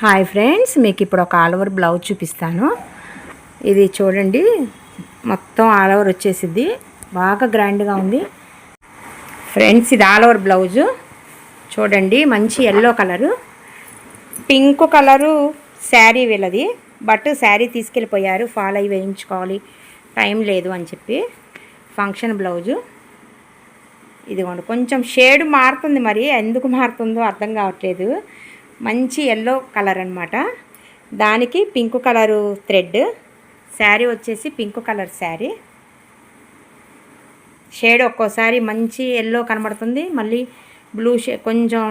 Hi friends మీకు ఇప్పుడు ఒక ఆల్ ఓవర్ బ్లౌజ్ చూపిస్తాను. ఇది చూడండి మొత్తం ఆల్ ఓవర్ వచ్చేసిద్ది. బాగా గ్రాండ్గా ఉంది. ఫ్రెండ్స్ ఇది ఆల్ ఓవర్ బ్లౌజు. చూడండి మంచి yellow colour pink colour sari వీళ్ళది. బట్ శారీ తీసుకెళ్ళిపోయారు. ఫాల్ అయి వేయించుకోవాలి. టైం లేదు అని చెప్పి. Function blouse. ఇదిగోండి కొంచెం షేడ్ మారుతుంది మరి. ఎందుకు మారుతుందో అర్థం కావట్లేదు. మంచి ఎల్లో కలర్ అనమాట దానికి పింక్ కలరు థ్రెడ్ శారీ వచ్చేసి పింక్ కలర్ శారీ షేడ్ ఒక్కోసారి మంచి ఎల్లో కనబడుతుంది మళ్ళీ బ్లూ షే కొంచెం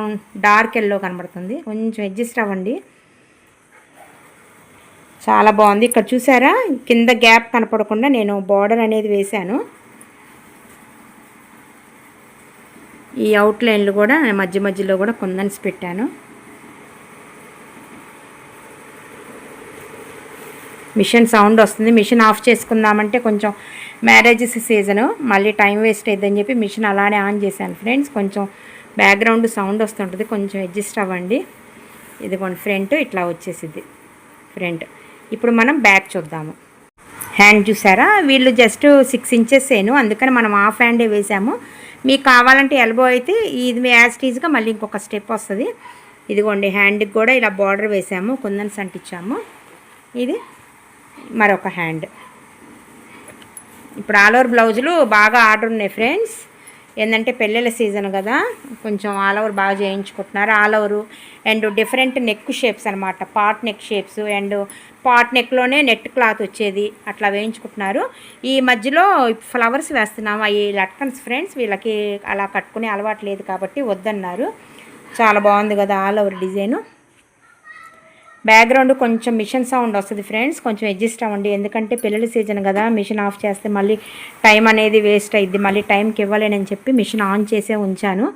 డార్క్ ఎల్లో కనబడుతుంది. కొంచెం అడ్జస్ట్ అవ్వండి. చాలా బాగుంది. ఇక్కడ చూసారా? కింద గ్యాప్ కనపడకుండా నేను బార్డర్ అనేది వేశాను. ఈ అవుట్లైన్లు కూడా మధ్య మధ్యలో కూడా కొందన్స్ పెట్టాను. మిషన్ సౌండ్ వస్తుంది. మిషన్ ఆఫ్ చేసుకుందామంటే కొంచెం మ్యారేజెస్ సీజను. మళ్ళీ టైం వేస్ట్ అయిద్దని చెప్పి మిషన్ అలానే ఆన్ చేశాను ఫ్రెండ్స్. కొంచెం బ్యాక్గ్రౌండ్ సౌండ్ వస్తుంటుంది. కొంచెం అడ్జస్ట్ అవ్వండి. ఇదిగోండి ఫ్రంట్ ఇట్లా వచ్చేసిద్ది ఫ్రంట్. ఇప్పుడు మనం బ్యాక్ చూద్దాము. హ్యాండ్ చూసారా? వీళ్ళు జస్ట్ సిక్స్ ఇంచెస్ ఏను అందుకని మనం హాఫ్ హ్యాండే వేసాము. మీకు కావాలంటే ఎల్బో అయితే ఇది మీ యాజ్టీజ్గా మళ్ళీ ఇంకొక స్టెప్ వస్తుంది. ఇదిగోండి హ్యాండ్కి కూడా ఇలా బార్డర్ వేసాము. కుందన్స్ అంటించాము ఇది మరొక హ్యాండ్. ఇప్పుడు ఆల్ ఓవర్ బ్లౌజులు బాగా ఆర్డర్ ఉన్నాయి ఫ్రెండ్స్. ఏంటంటే పెళ్ళిళ్ళ సీజన్ కదా కొంచెం ఆల్ ఓవర్ బాగా చేయించుకుంటున్నారు. All over and different neck shapes అనమాట pot neck shapes and pot నెక్లోనే net cloth వచ్చేది అట్లా వేయించుకుంటున్నారు. ఈ మధ్యలో ఫ్లవర్స్ వేస్తున్నాము అవి లట్కన్స్ ఫ్రెండ్స్ వీళ్ళకి అలా కట్టుకునే అలవాటు లేదు కాబట్టి వద్దన్నారు. చాలా బాగుంది కదా ఆల్ ఓవర్ డిజైను. బ్యాక్గ్రౌండ్ కొంచెం మిషన్ సౌండ్ వస్తుంది ఫ్రెండ్స్ కొంచెం అడ్జస్ట్ అవ్వండి. ఎందుకంటే పిల్లల సీజన్ కదా మిషన్ ఆఫ్ చేస్తే మళ్ళీ టైం అనేది వేస్ట్ అయ్యిద్ది మళ్ళీ టైంకి ఇవ్వలేనని చెప్పి మిషన్ ఆన్ చేసే ఉంచాను.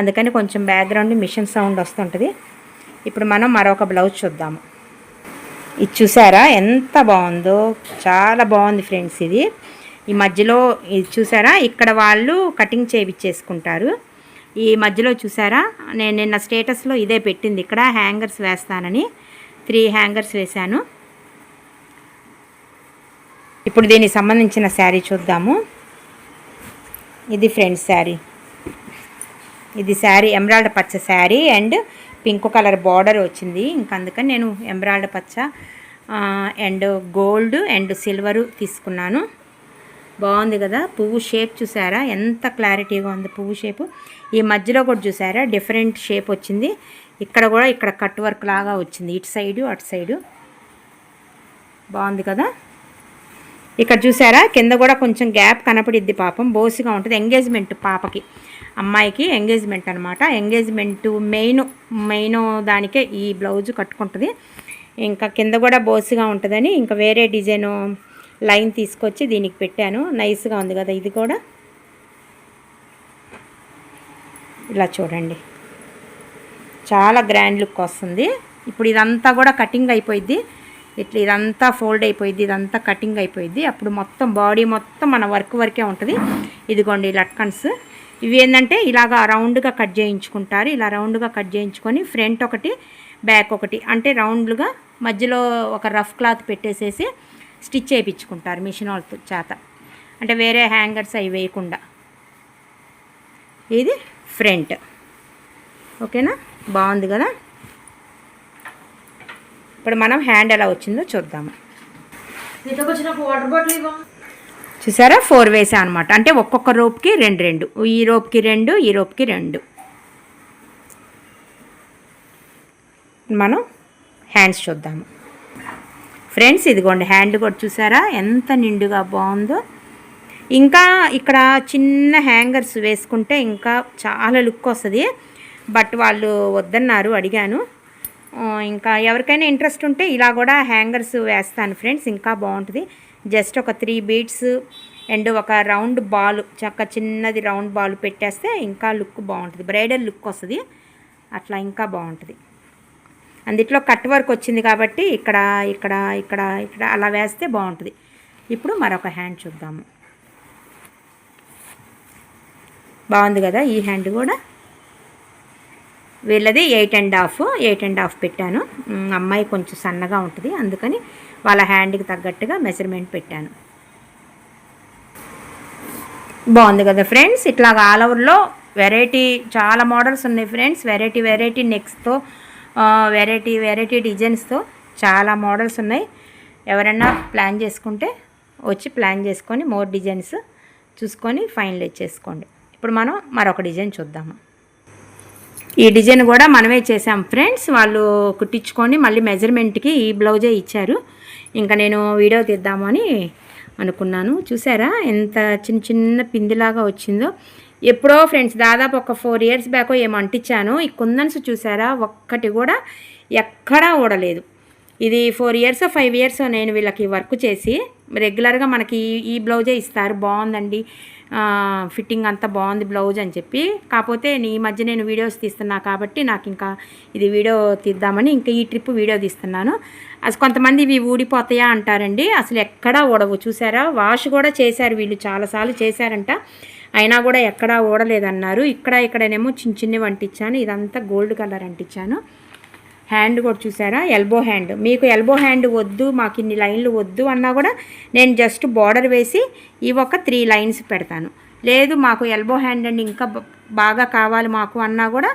అందుకని కొంచెం బ్యాక్గ్రౌండ్ మిషన్ సౌండ్ వస్తుంటుంది. ఇప్పుడు మనం మరొక బ్లౌజ్ చూద్దాము. ఇది చూసారా? ఎంత బాగుందో. చాలా బాగుంది ఫ్రెండ్స్ ఇది. ఈ మధ్యలో ఇది చూసారా? ఇక్కడ వాళ్ళు కటింగ్ చేయించేసుకుంటారు ఈ మధ్యలో చూసారా? నేను నిన్న స్టేటస్లో ఇదే పెట్టింది. ఇక్కడ హ్యాంగర్స్ వేస్తానని. త్రీ హ్యాంగర్స్ వేశాను. ఇప్పుడు దీనికి సంబంధించిన శారీ చూద్దాము. ఇది ఫ్రెండ్స్ శారీ. ఇది శారీ ఎమరాల్డ్ పచ్చ sari and pink colour border వచ్చింది. ఇంక అందుకని నేను ఎమరాల్డ్ పచ్చ అండ్ గోల్డ్ అండ్ సిల్వరు తీసుకున్నాను. బాగుంది కదా? పువ్వు షేప్ చూసారా? ఎంత క్లారిటీగా ఉంది పువ్వు షేపు ఈ మధ్యలో కూడా చూసారా? డిఫరెంట్ షేప్ వచ్చింది. ఇక్కడ కూడా ఇక్కడ కట్ వర్క్ లాగా వచ్చింది. ఇటు సైడు అటు సైడు బాగుంది కదా? ఇక్కడ చూసారా? కింద కూడా కొంచెం గ్యాప్ కనపడిద్ది పాపం. బోసిగా ఉంటుంది. ఎంగేజ్మెంట్ పాపకి. అమ్మాయికి ఎంగేజ్మెంట్ అనమాట ఎంగేజ్మెంట్ మెయిన్ మెయిన్ దానికే ఈ బ్లౌజ్ కట్టుకుంటుంది. ఇంకా కింద కూడా బోసిగా ఉంటుందని ఇంకా వేరే డిజైను లైన్ తీసుకొచ్చి దీనికి పెట్టాను. నైస్గా ఉంది కదా ఇది కూడా. ఇలా చూడండి. చాలా గ్రాండ్ లుక్ వస్తుంది. ఇప్పుడు ఇదంతా కూడా కటింగ్ అయిపోయింది ఇట్లా ఇదంతా ఫోల్డ్ అయిపోయింది ఇదంతా కటింగ్ అయిపోయింది అప్పుడు మొత్తం బాడీ మొత్తం మన వర్క్ వరకే ఉంటుంది. ఇదిగోండి లట్కన్స్. ఇవి ఏంటంటే ఇలాగా రౌండ్గా కట్ చేయించుకుంటారు. ఇలా రౌండ్గా కట్ చేయించుకొని ఫ్రంట్ ఒకటి బ్యాక్ ఒకటి. అంటే రౌండ్లుగా మధ్యలో ఒక రఫ్ క్లాత్ పెట్టేసేసి స్టిచ్ చేయించుకుంటారు మిషన్ వాళ్ళతో చేత. అంటే వేరే హ్యాంగర్స్ అవి వేయకుండా. ఇది ఫ్రంట్. ఓకేనా? బాగుంది కదా? ఇప్పుడు మనం హ్యాండ్ ఎలా వచ్చిందో చూద్దాము వాటర్ బాటిల్ చూసారా? ఫోర్ వేసా అనమాట అంటే ఒక్కొక్క రోప్కి రెండు రెండు. ఈ రోప్కి రెండు ఈ రోప్కి రెండు. మనం హ్యాండ్స్ చూద్దాము. ఫ్రెండ్స్ ఇదిగోండి హ్యాండ్ కూడా చూసారా? ఎంత నిండుగా బాగుందో. ఇంకా ఇక్కడ చిన్న హ్యాంగర్స్ వేసుకుంటే ఇంకా చాలా లుక్ వస్తుంది. బట్ వాళ్ళు వద్దన్నారు అడిగాను. ఇంకా ఎవరికైనా ఇంట్రెస్ట్ ఉంటే ఇలా కూడా హ్యాంగర్స్ వేస్తాను ఫ్రెండ్స్ ఇంకా బాగుంటుంది. జస్ట్ ఒక త్రీ బీడ్స్ అండ్ ఒక రౌండ్ బాల్ చక్క చిన్నది రౌండ్ బాల్ పెట్టేస్తే ఇంకా లుక్ బాగుంటుంది. బ్రైడల్ లుక్ వస్తుంది. అట్లా ఇంకా బాగుంటుంది. అందుట్లో కట్ వర్క్ వచ్చింది కాబట్టి ఇక్కడ ఇక్కడ ఇక్కడ ఇక్కడ అలా వేస్తే బాగుంటుంది. ఇప్పుడు మరొక హ్యాండ్ చూద్దాము. బాగుంది కదా ఈ హ్యాండ్ కూడా? వీళ్ళది eight and half eight and half పెట్టాను. అమ్మాయి కొంచెం సన్నగా ఉంటుంది. అందుకని వాళ్ళ హ్యాండ్కి తగ్గట్టుగా మెజర్మెంట్ పెట్టాను. బాగుంది కదా ఫ్రెండ్స్? ఇట్లాగ ఆల్ ఓవర్లో వెరైటీ చాలా మోడల్స్ ఉన్నాయి ఫ్రెండ్స్. వెరైటీ వెరైటీ నెక్స్ట్తో వెరైటీ వెరైటీ డిజైన్స్తో చాలా మోడల్స్ ఉన్నాయి. ఎవరైనా ప్లాన్ చేసుకుంటే వచ్చి ప్లాన్ చేసుకొని మోర్ డిజైన్స్ చూసుకొని ఫైనల్ చేసుకోండి. ఇప్పుడు మనం మరొక డిజైన్ చూద్దాము. ఈ డిజైన్ కూడా మనమే చేసాం ఫ్రెండ్స్ వాళ్ళు కుట్టించుకొని మళ్ళీ మెజర్మెంట్కి ఈ బ్లౌజే ఇచ్చారు. ఇంకా నేను వీడియో తీద్దామని అనుకున్నాను. చూసారా? ఎంత చిన్న చిన్న పిందిలాగా వచ్చిందో. ఎప్పుడో ఫ్రెండ్స్ దాదాపు ఒక ఫోర్ ఇయర్స్ బ్యాక్ ఏమో అంటించాను. ఈ కుందన్స్ చూసారా? ఒక్కటి కూడా ఎక్కడా ఊడలేదు. ఇది ఫోర్ ఇయర్స్ ఫైవ్ ఇయర్స్ నేను వీళ్ళకి వర్క్ చేసి రెగ్యులర్గా మనకి ఈ- బ్లౌజే ఇస్తారు. బాగుందండి. ఫిట్టింగ్ అంతా బాగుంది బ్లౌజ్ అని చెప్పి. కాకపోతే ఈ మధ్య నేను వీడియోస్ తీస్తున్నా కాబట్టి నాకు ఇంకా ఇది వీడియో తీద్దామని ఇంకా ఈ ట్రిప్ వీడియో తీస్తున్నాను. అసలు కొంతమంది ఇవి ఊడిపోతాయా అంటారండి. అసలు ఎక్కడా ఊడవు చూసారా? వాష్ కూడా చేశారు వీళ్ళు చాలాసార్లు చేశారంట. అయినా కూడా ఎక్కడా ఊడలేదన్నారు. ఇక్కడ ఇక్కడనేమో చిన్న చిన్నవి అంటించాను. ఇదంతా గోల్డ్ కలర్ అంటించాను. హ్యాండ్ కూడా చూసారా? ఎల్బో హ్యాండ్ మీకు ఎల్బో హ్యాండ్ వద్దు మాకు ఇన్ని లైన్లు వద్దు అన్నా కూడా నేను జస్ట్ బార్డర్ వేసి ఈ ఒక త్రీ లైన్స్ పెడతాను. లేదు మాకు ఎల్బో హ్యాండ్ అండ్ ఇంకా బాగా కావాలి మాకు అన్నా కూడా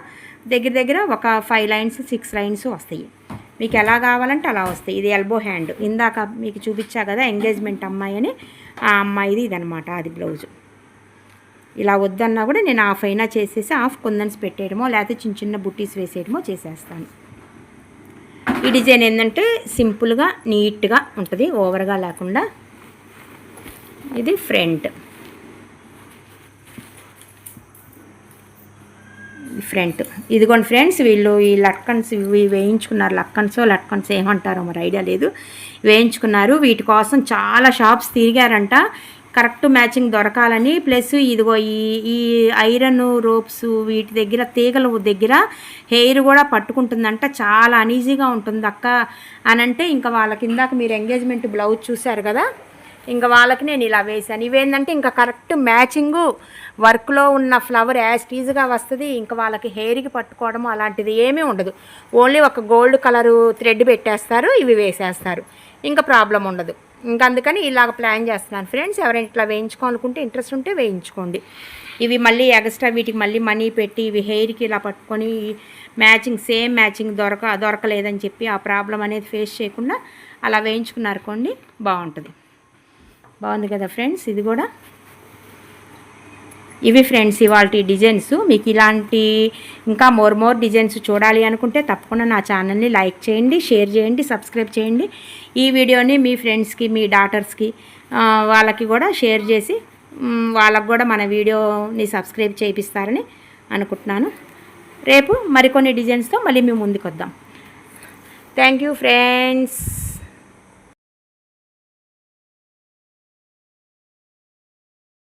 దగ్గర దగ్గర ఒక ఫైవ్ లైన్స్ సిక్స్ లైన్స్ వస్తాయి. మీకు ఎలా కావాలంటే అలా వస్తాయి. ఇది ఎల్బో హ్యాండ్ ఇందాక మీకు చూపించా కదా ఎంగేజ్మెంట్ అమ్మాయి అని. ఆ అమ్మాయిది ఇదనమాట అది బ్లౌజ్ ఇలా వద్దన్నా కూడా నేను హాఫ్ అయినా చేసేసి హాఫ్ కొందన్స్ పెట్టేయడమో లేకపోతే చిన్న చిన్న బుట్టీస్ వేసేయడమో చేసేస్తాను. ఈ డిజైన్ ఏంటంటే సింపుల్గా నీట్గా ఉంటుంది. ఓవర్గా లేకుండా ఇది ఫ్రంట్. ఫ్రంట్. ఇదిగోండి ఫ్రెండ్స్ వీళ్ళు ఈ లట్కన్స్ ఇవి వేయించుకున్నారు. లక్కన్స్ లట్కన్స్ ఏమంటారో మరి ఐడియా లేదు. వేయించుకున్నారు. వీటి కోసం చాలా షాప్స్ తిరిగారంట. కరెక్ట్ మ్యాచింగ్ దొరకాలని ప్లస్ ఇదిగో ఈ ఈ ఐరన్ రోప్స్ వీటి దగ్గర తీగల దగ్గర హెయిర్ కూడా పట్టుకుంటుందంట. చాలా అనీజీగా ఉంటుంది అక్క అని అంటే ఇంకా వాళ్ళకి ఇందాక మీరు ఎంగేజ్మెంట్ బ్లౌజ్ చూశారు కదా ఇంకా వాళ్ళకి నేను ఇలా వేశాను. ఇవేంటంటే ఇంకా కరెక్ట్ మ్యాచింగు వర్క్లో ఉన్న ఫ్లవర్ యాజ్ టీజ్గా వస్తుంది ఇంకా వాళ్ళకి హెయిర్కి పట్టుకోవడం అలాంటిది ఏమీ ఉండదు. ఓన్లీ ఒక గోల్డ్ కలరు థ్రెడ్ పెట్టేస్తారు ఇవి వేసేస్తారు. ఇంకా ప్రాబ్లం ఉండదు. ఇంకా అందుకని ఇలాగ ప్లాన్ చేస్తున్నాను. ఫ్రెండ్స్ ఎవరైనా ఇట్లా వేయించుకోవాలనుకుంటే ఇంట్రెస్ట్ ఉంటే వేయించుకోండి. ఇవి మళ్ళీ ఎక్స్ట్రా వీటికి మళ్ళీ మనీ పెట్టి ఇవి హెయిర్కి ఇలా పట్టుకొని మ్యాచింగ్ సేమ్ మ్యాచింగ్ దొరక దొరకలేదని చెప్పి ఆ ప్రాబ్లం అనేది ఫేస్ చేయకుండా అలా వేయించుకున్నారనుకోండి బాగుంటుంది. బాగుంది కదా ఫ్రెండ్స్ ఇది కూడా? ఇవి ఫ్రెండ్స్ ఇవాళ డిజైన్స్. మీకు ఇలాంటి ఇంకా మోర్ మోర్ డిజైన్స్ చూడాలి అనుకుంటే తప్పకుండా నా ఛానల్ని లైక్ చేయండి షేర్ చేయండి సబ్స్క్రైబ్ చేయండి. ఈ వీడియోని మీ ఫ్రెండ్స్కి మీ డాటర్స్కి వాళ్ళకి కూడా షేర్ చేసి వాళ్ళకు కూడా మన వీడియోని సబ్స్క్రైబ్ చేయిస్తారని అనుకుంటున్నాను. రేపు మరికొన్ని డిజైన్స్తో మళ్ళీ మేము ముందుకు వద్దాం థ్యాంక్ యూ ఫ్రెండ్స్.